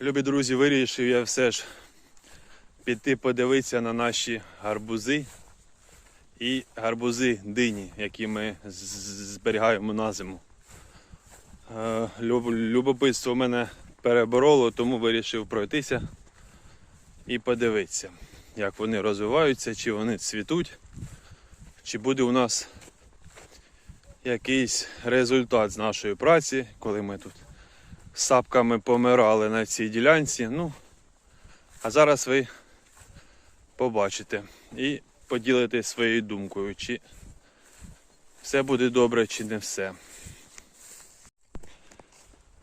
Любі друзі, вирішив я все ж піти подивитися на наші гарбузи і гарбузи дині, які ми зберігаємо на зиму. Е, люб- Любопитство мене перебороло, тому вирішив пройтися і подивитися, як вони розвиваються, чи вони цвітуть, чи буде у нас якийсь результат з нашої праці, коли ми тут сапками помирали на цій ділянці. Ну, а зараз ви побачите і поділитесь своєю думкою, чи все буде добре, чи не все.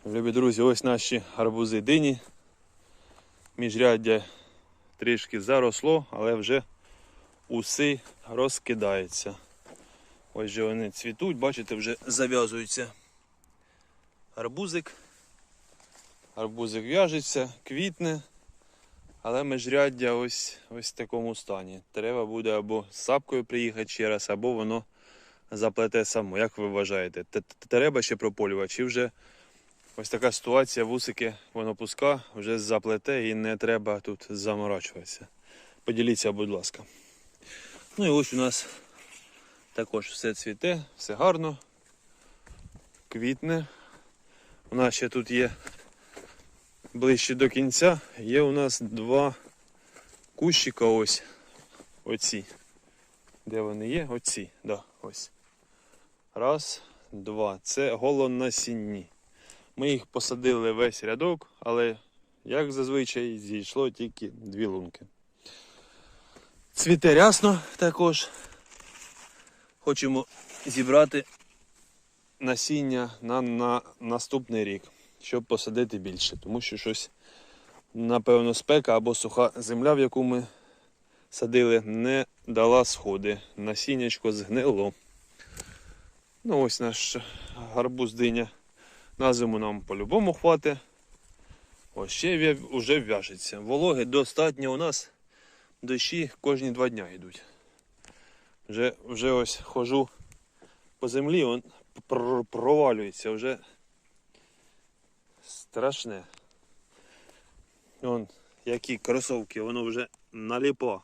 Любі друзі, ось наші гарбузи дині. Міжряддя трішки заросло, але вже уси розкидаються. Ось же вони цвітуть, бачите, вже зав'язується арбузик. Арбузик в'яжеться, квітне, але межряддя ось, ось в такому стані. Треба буде або з сапкою приїхати ще раз, або воно заплете само. Як ви вважаєте? Треба ще прополювати, чи вже ось така ситуація, вусики воно пуска, вже заплете і не треба тут заморачуватися. Поділіться, будь ласка. Ну і ось у нас також все цвіте, все гарно, квітне. У нас ще тут є ближче до кінця. Є у нас два кущика ось. Оці. Де вони є? Оці. Да, ось. Раз, два. Це голонасінні. Ми їх посадили весь рядок, але, як зазвичай, зійшло тільки дві лунки. Цвіте рясно також. Хочемо зібрати насіння на, на наступний рік, щоб посадити більше. Тому що щось, напевно, спека або суха земля, в яку ми садили, не дала сходи. Насіннячко згнило. Ну ось наш гарбуз диня. На зиму нам по-любому хватить. Ось ще вже в'яжеться. Вологи достатньо у нас. Дощі кожні два дня йдуть. Вже, вже ось хожу по землі, он провалюється вже страшне. Вон, які кросовки, воно вже наліпо.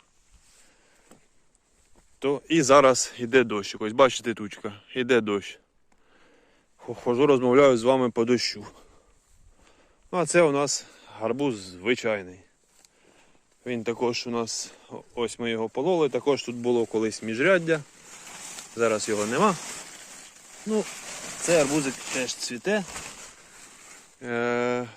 То і зараз йде дощ. Ось бачите тучка, йде дощ. Хожу, розмовляю з вами по дощу. Ну а це у нас гарбуз звичайний. Він також у нас, ось ми його пололи, також тут було колись міжряддя. Зараз його нема. Ну, цей арбузик теж цвіте. uh,